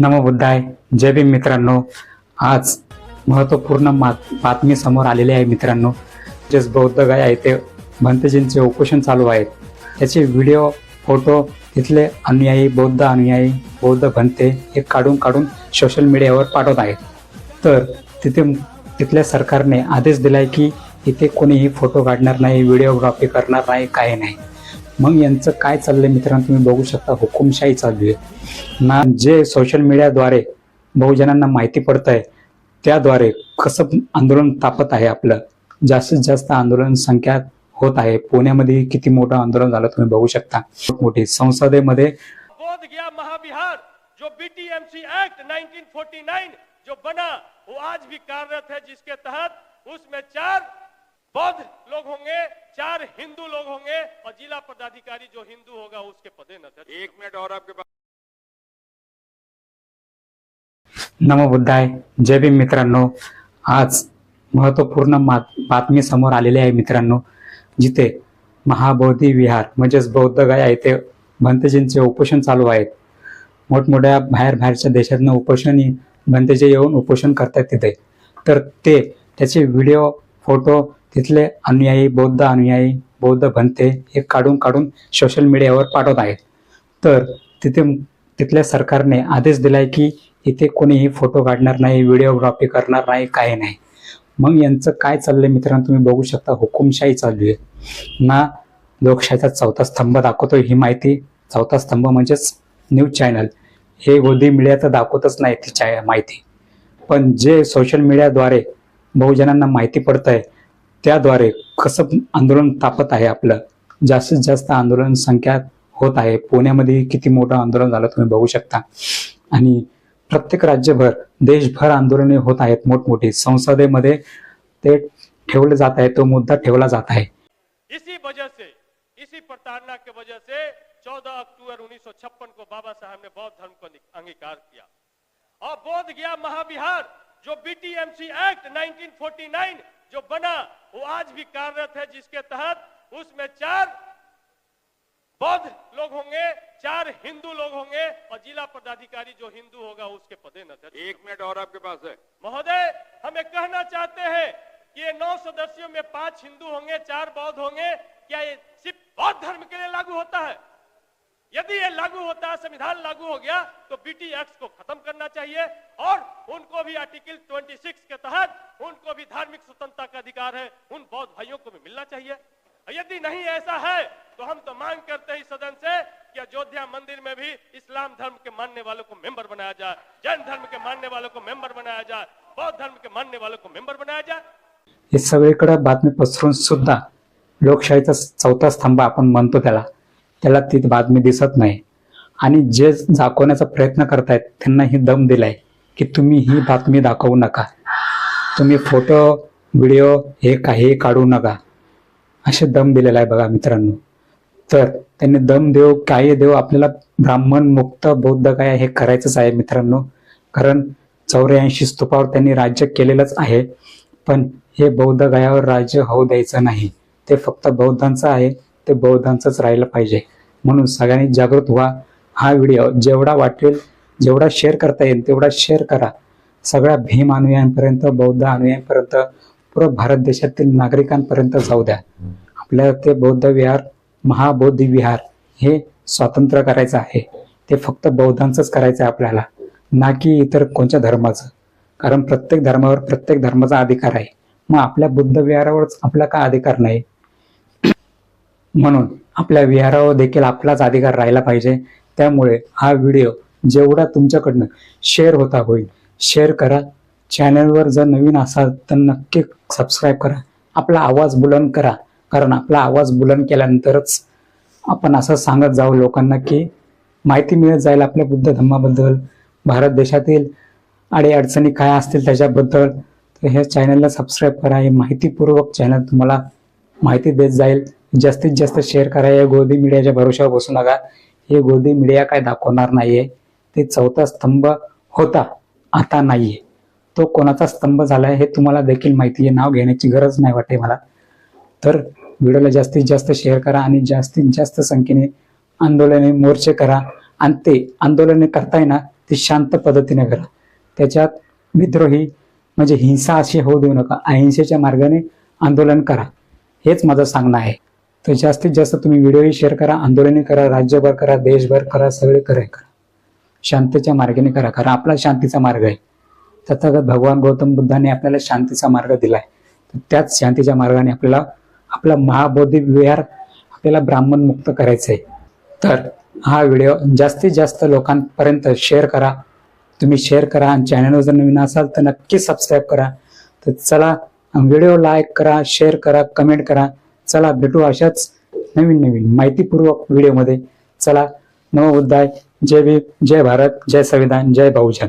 नमोबुद्धाय जय भीम मित्रांनो. आज महत्त्वपूर्ण मा बातमी समोर आलेली आहे मित्रांनो. जे बौद्ध गाय आहे ते उपोषण चालू आहेत. त्याचे व्हिडिओ फोटो तिथले अनुयायी बौद्ध अनुयायी बौद्ध भंते हे काढून काढून सोशल मीडियावर पाठवत आहेत. तर तिथे तिथल्या सरकारने आदेश दिलाय की इथे कोणीही फोटो काढणार नाही व्हिडिओग्राफी करणार नाही काही नाही. मग यांचं काय चाललंय मित्रांनो तुम्ही बघू शकता हुकुमशाही चालू आहे. ना जे सोशल मीडियाद्वारे बहुजनांना माहिती पडत आहे त्याद्वारे कसं आंदोलन तापत आहे आपलं? जास्तीत जास्त आंदोलन संख्या होत आहे. पुण्यामध्ये किती मोठं आंदोलन झालं तुम्ही बघू शकता. मोठी संसदेमध्ये बोध गया महाविहार जो बीटीएमसी एक्ट 1949 जो बना वो आज भी कार्यरत है जिसके तहत उसमें चार बौद्ध लोग होंगे चार हिंदू लोग होंगे और जिला पदाधिकारी जो हिंदू होगा उसके पदोन्नत है एक मिनट और आपके पास। नमो बुद्धाय जय भीम मित्रांनो. आज महत्त्वपूर्ण मा बातमी समोर आलेली आहे मित्रांनो. जिथे महाबोधी विहार म्हणजेच बौद्ध गाय आहे ते भंतेजींचे उपोषण चालू आहेत. मोठमोठ्या बाहेर बाहेरच्या देशातनं उपोषण भंतेजे येऊन उपोषण करतात तिथे. तर ते त्याचे व्हिडिओ फोटो तिथले अनुयायी बौद्ध अनुयायी बौद्ध भंते हे काढून काढून सोशल मीडियावर पाठवत आहेत. तर तिथे तिथल्या सरकारने आदेश दिलाय की इथे कोणीही फोटो काढणार नाही व्हिडिओग्राफी करणार नाही काही नाही. मग यांचं काय चाललंय मित्रांनो तुम्ही बघू शकता हुकुमशाही चालू आहे. ना लोकशाहीचा चौथा स्तंभ दाखवतोय ही माहिती चौथा स्तंभ म्हणजेच न्यूज चॅनल. हे गोदी मीडिया तर दाखवतच नाही ती माहिती. पण जे सोशल मीडियाद्वारे बहुजनांना माहिती पडत आहे त्याद्वारे कसं आंदोलन तापत आहे आपलं? जास्तीत जास्त आंदोलन संख्या होत आहे. पुण्यामध्ये किती मोठं आंदोलन झालं तुम्ही बघू शकता. आणि प्रत्येक राज्यभर देशभर आंदोलने होत आहेत मोठमोठी. संसदेमध्ये ते ठेवले जात आहे तो मुद्दा ठेवला जात आहे. इसी वजह से इसी प्रताड़ना के वजह से 14 अक्टूबर 1956 को बाबा साहब ने बौद्ध धर्म को अंगीकार किया। और बोध गया महाविहार जो बीटीएमसी एक्ट 1949 जो बना वो आज भी कार्यरत है जिसके तहत उसमें चार बौद्ध लोग होंगे चार हिंदू लोग होंगे और जिला पदाधिकारी जो हिंदू होगा उसके पदे है एक मिनट और आपके पास है। महोदय हमें कहना चाहते हैं कि ये नौ सदस्यों में पाँच हिंदू होंगे चार बौद्ध होंगे क्या ये सिर्फ़ बौद्ध धर्म के लिए लागू होता है? यदि ये लागू होता है संविधान लागू हो गया तो बीटी एक्ट को खत्म करना चाहिए और उनको भी आर्टिकल 26 के तहत उनको भी धार्मिक स्वतंत्रता का अधिकार है, उन बौद्ध भाइयों को भी मिलना चाहिए। यदि नहीं ऐसा है तो हम तो मांग करते हैं सदन से कि अयोध्या मंदिर में भी इस्लाम धर्म के मानने वालों को मेंबर बनाया जाए, जैन धर्म के मानने वालों को मेंबर बनाया जाए, बौद्ध धर्म के मानने वालों को मेंबर बनाया जाए। इस हे सगळीकडे बातमी पसरून सुद्धा लोकशाहीचा चौथा स्तंभ आपण म्हणतो त्याला त्याला ती बातमी दिसत नाही. आणि जे दाखवण्याचा प्रयत्न करतायत त्यांना ही दम दिलाय की तुम्ही ही बातमी दाखवू नका. तुम्ही फोटो व्हिडिओ हे काही काढू नका. असे दम दिलेला आहे बघा मित्रांनो. तर त्यांनी दम देव काय देव आपल्याला ब्राह्मण मुक्त बौद्ध काय हे करायचंच आहे मित्रांनो. कारण चौऱ्याऐंशी स्तूपावर त्यांनी राज्य केलेलंच आहे. पण हे बौद्ध गायावर राज्य होऊ द्यायचं नाही. ते फक्त बौद्धांचं आहे. ते बौद्धांचंच राहिलं पाहिजे. म्हणून सगळ्यांनी जागृत व्हा. हा व्हिडिओ जेवढा वाटेल जेवढा शेअर करता येईल तेवढा शेअर करा. सगळ्या भीम अनुयायांपर्यंत बौद्ध अनुयायांपर्यंत पुरं भारत देशातील नागरिकांपर्यंत जाऊ द्या. आपल्याला ते बौद्ध विहार महाबौद्ध विहार हे स्वातंत्र्य करायचं आहे. ते फक्त बौद्धांचंच करायचं आहे आपल्याला. ना की इतर कोणत्या धर्माचं? कारण प्रत्येक धर्मावर प्रत्येक धर्माचा अधिकार आहे. मग आपल्या बुद्ध विहारावरच आपला का अधिकार नाही? म्हणून आपल्या विहारावर देखील आपलाच अधिकार राहिला पाहिजे. त्यामुळे हा व्हिडिओ जेवढा तुमच्याकडनं शेअर होता होईल शेअर करा. चॅनलवर जर नवीन असाल तर नक्की सबस्क्राईब करा. आपला आवाज बुलंद करा. कारण आपला आवाज बुलंद केल्यानंतरच आपण असं सांगत जाऊ लोकांना की माहिती मिळत जाईल आपल्या बुद्ध धर्माबद्दल भारत देशातील अडीअडचणी काय असतील त्याच्याबद्दल. तर ह्या चॅनलला सबस्क्राईब करा. हे माहितीपूर्वक चॅनल तुम्हाला माहिती देत जाईल. जास्तीत जास्त शेअर करा. या गोदी मीडियाच्या भरोशावर बसू नका. हे गोदी मीडिया काय दाखवणार नाहीये. ते चौथा स्तंभ होता आता नाहीये. तो कोणाचा स्तंभ झालाय हे तुम्हाला देखील माहिती आहे. नाव घेण्याची गरज नाही वाटते मला. तर व्हिडिओला जास्तीत जास्त शेअर करा आणि जास्तीत जास्त संख्येने आंदोलने मोर्चे करा. आणि ते आंदोलने करताय ना ते शांत पद्धतीने करा. त्याच्यात विद्रोही म्हणजे हिंसा अशी होऊ देऊ नका. अहिंसेच्या मार्गाने आंदोलन करा. हेच माझं सांगणं आहे. तर जास्तीत जास्त तुम्ही व्हिडिओही शेअर करा आंदोलने करा राज्यभर करा देशभर करा सगळे करा. करा शांतीच्या मार्गाने करा कारण आपला शांतीचा मार्ग आहे. तथागत भगवान गौतम बुद्धाने आपल्याला शांतीचा मार्ग दिलाय. तर त्याच शांतीच्या मार्गाने आपल्याला आपला महाबोधी विहार आपल्याला ब्राह्मण मुक्त करायचं आहे तर हा व्हिडिओ जास्तीत जास्त लोकांपर्यंत शेअर करा. तुम्ही शेअर करा आणि चॅनलवर जर नवीन असाल तर नक्की सबस्क्राईब करा. तर चला व्हिडिओ लाईक करा शेअर करा कमेंट करा. चला भेटू अशाच नवीन नवीन माहितीपूर्वक व्हिडिओमध्ये. चला नव उद्धाय जय भीम जय भारत जय संविधान जय बहुजन.